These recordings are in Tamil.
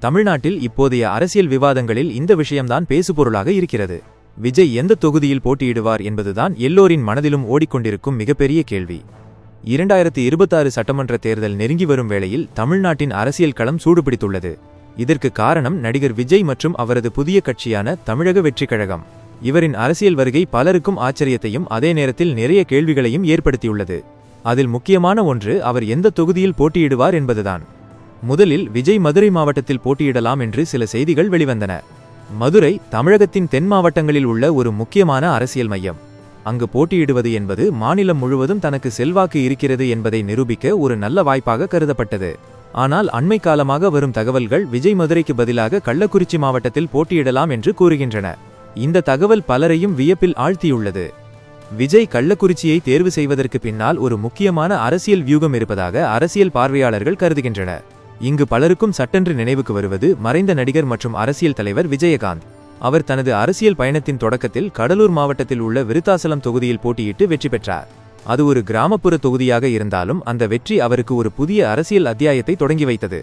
தமிழ்நாட்டில் இப்போதைய அரசியல் விவாதங்களில் இந்த விஷயம்தான் பேசுபொருளாக இருக்கிறது. விஜய் எந்த தொகுதியில் போட்டியிடுவார் என்பதுதான் எல்லோரின் மனதிலும் ஓடிக்கொண்டிருக்கும் மிகப்பெரிய கேள்வி. இரண்டாயிரத்தி இருபத்தாறு சட்டமன்ற தேர்தல் நெருங்கி வரும் வேளையில் தமிழ்நாட்டின் அரசியல் களம் சூடுபிடித்துள்ளது. இதற்கு காரணம் நடிகர் விஜய் மற்றும் அவரது புதிய கட்சியான தமிழக வெற்றிக் கழகம். இவரின் அரசியல் வருகை பலருக்கும் ஆச்சரியத்தையும் அதே நேரத்தில் நிறைய கேள்விகளையும் ஏற்படுத்தியுள்ளது. அதில் முக்கியமான ஒன்று அவர் எந்த தொகுதியில் போட்டியிடுவார் என்பதுதான். முதலில் விஜய் மதுரை மாவட்டத்தில் போட்டியிடலாம் என்று சில செய்திகள் வெளிவந்தன. மதுரை தமிழகத்தின் தென் மாவட்டங்களில் உள்ள ஒரு முக்கியமான அரசியல் மையம். அங்கு போட்டியிடுவது என்பது மாநிலம் முழுவதும் தனக்கு செல்வாக்கு இருக்கிறது என்பதை நிரூபிக்க ஒரு நல்ல வாய்ப்பாக கருதப்பட்டது. ஆனால் அண்மை காலமாக வரும் தகவல்கள் விஜய் மதுரைக்கு பதிலாக கள்ளக்குறிச்சி மாவட்டத்தில் போட்டியிடலாம் என்று கூறுகின்றன. இந்த தகவல் பலரையும் வியப்பில் ஆழ்த்தியுள்ளது. விஜய் கள்ளக்குறிச்சியை தேர்வு செய்வதற்கு பின்னால் ஒரு முக்கியமான அரசியல் வியூகம் இருப்பதாக அரசியல் பார்வையாளர்கள் கருதுகின்றனர். இங்கு பலருக்கும் சட்டென்று நினைவுக்கு வருவது மறைந்த நடிகர் மற்றும் அரசியல் தலைவர் விஜயகாந்த். அவர் தனது அரசியல் பயணத்தின் தொடக்கத்தில் கடலூர் மாவட்டத்தில் உள்ள விருத்தாசலம் தொகுதியில் போட்டியிட்டு வெற்றி பெற்றார். அது ஒரு கிராமப்புற தொகுதியாக இருந்தாலும் அந்த வெற்றி அவருக்கு ஒரு புதிய அரசியல் அத்தியாயத்தை தொடங்கி வைத்தது.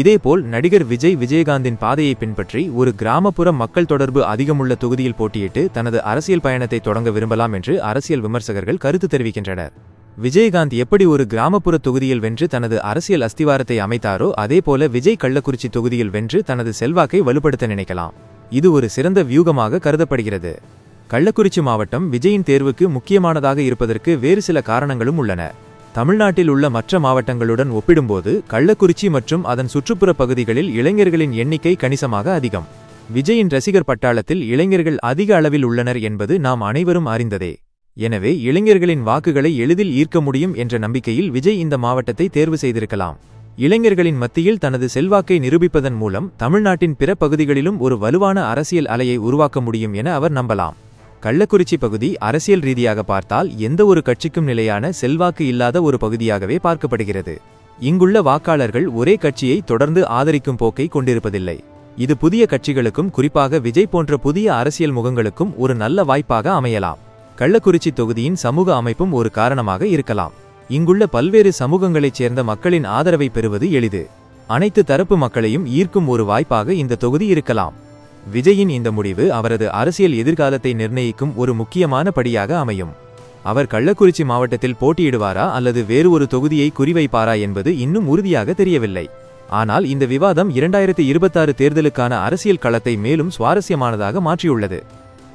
இதேபோல் நடிகர் விஜய் விஜயகாந்தின் பாதையை பின்பற்றி ஒரு கிராமப்புற மக்கள் தொடர்பு அதிகமுள்ள தொகுதியில் போட்டியிட்டு தனது அரசியல் பயணத்தை தொடங்க விரும்பலாம் என்று அரசியல் விமர்சகர்கள் கருத்து தெரிவிக்கின்றனர். விஜயகாந்த் எப்படி ஒரு கிராமப்புற தொகுதியில் வென்று தனது அரசியல் அஸ்திவாரத்தை அமைத்தாரோ அதேபோல விஜய் கள்ளக்குறிச்சி தொகுதியில் வென்று தனது செல்வாக்கை வலுப்படுத்த நினைக்கலாம். இது ஒரு சிறந்த வியூகமாக கருதப்படுகிறது. கள்ளக்குறிச்சி மாவட்டம் விஜயின் தேர்வுக்கு முக்கியமானதாக இருப்பதற்கு வேறு சில காரணங்களும் உள்ளன. தமிழ்நாட்டில் உள்ள மற்ற மாவட்டங்களுடன் ஒப்பிடும்போது கள்ளக்குறிச்சி மற்றும் அதன் சுற்றுப்புற பகுதிகளில் இளைஞர்களின் எண்ணிக்கை கணிசமாக அதிகம். விஜயின் ரசிகர் பட்டாளத்தில் இளைஞர்கள் அதிக அளவில் உள்ளனர் என்பது நாம் அனைவரும் அறிந்ததே. எனவே இளைஞர்களின் வாக்குகளை எளிதில் ஈர்க்க முடியும் என்ற நம்பிக்கையில் விஜய் இந்த மாவட்டத்தை தேர்வு செய்திருக்கலாம். இளைஞர்களின் மத்தியில் தனது செல்வாக்கை நிரூபிப்பதன் மூலம் தமிழ்நாட்டின் பிற பகுதிகளிலும் ஒரு வலுவான அரசியல் அலையை உருவாக்க முடியும் என அவர் நம்பலாம். கள்ளக்குறிச்சி பகுதி அரசியல் ரீதியாக பார்த்தால் எந்த ஒரு கட்சிக்கும் நிலையான செல்வாக்கு இல்லாத ஒரு பகுதியாகவே பார்க்கப்படுகிறது. இங்குள்ள வாக்காளர்கள் ஒரே கட்சியை தொடர்ந்து ஆதரிக்கும் போக்கை கொண்டிருப்பதில்லை. இது புதிய கட்சிகளுக்கும் குறிப்பாக விஜய் போன்ற புதிய அரசியல் முகங்களுக்கும் ஒரு நல்ல வாய்ப்பாக அமையலாம். கள்ளக்குறிச்சி தொகுதியின் சமூக அமைப்பும் ஒரு காரணமாக இருக்கலாம். இங்குள்ள பல்வேறு சமூகங்களைச் சேர்ந்த மக்களின் ஆதரவை பெறுவது எளிது. அனைத்து தரப்பு மக்களையும் ஈர்க்கும் ஒரு வாய்ப்பாக இந்த தொகுதி இருக்கலாம். விஜயின் இந்த முடிவு அவரது அரசியல் எதிர்காலத்தை நிர்ணயிக்கும் ஒரு முக்கியமான படியாக அமையும். அவர் கள்ளக்குறிச்சி மாவட்டத்தில் போட்டியிடுவாரா அல்லது வேறு ஒரு தொகுதியை குறிவைப்பாரா என்பது இன்னும் உறுதியாக தெரியவில்லை. ஆனால் இந்த விவாதம் இரண்டாயிரத்தி இருபத்தாறு தேர்தலுக்கான அரசியல் களத்தை மேலும் சுவாரஸ்யமானதாக மாற்றியுள்ளது.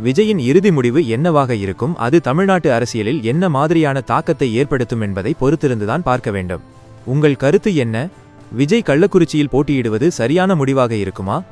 விஜயின் இறுதி முடிவு என்னவாக இருக்கும்? அது தமிழ்நாட்டு அரசியலில் என்ன மாதிரியான தாக்கத்தை ஏற்படுத்தும் என்பதை பொறுத்திருந்துதான் பார்க்க வேண்டும். உங்கள் கருத்து என்ன? விஜய் கள்ளக்குறிச்சியில் போட்டியிடுவது சரியான முடிவாக இருக்குமா?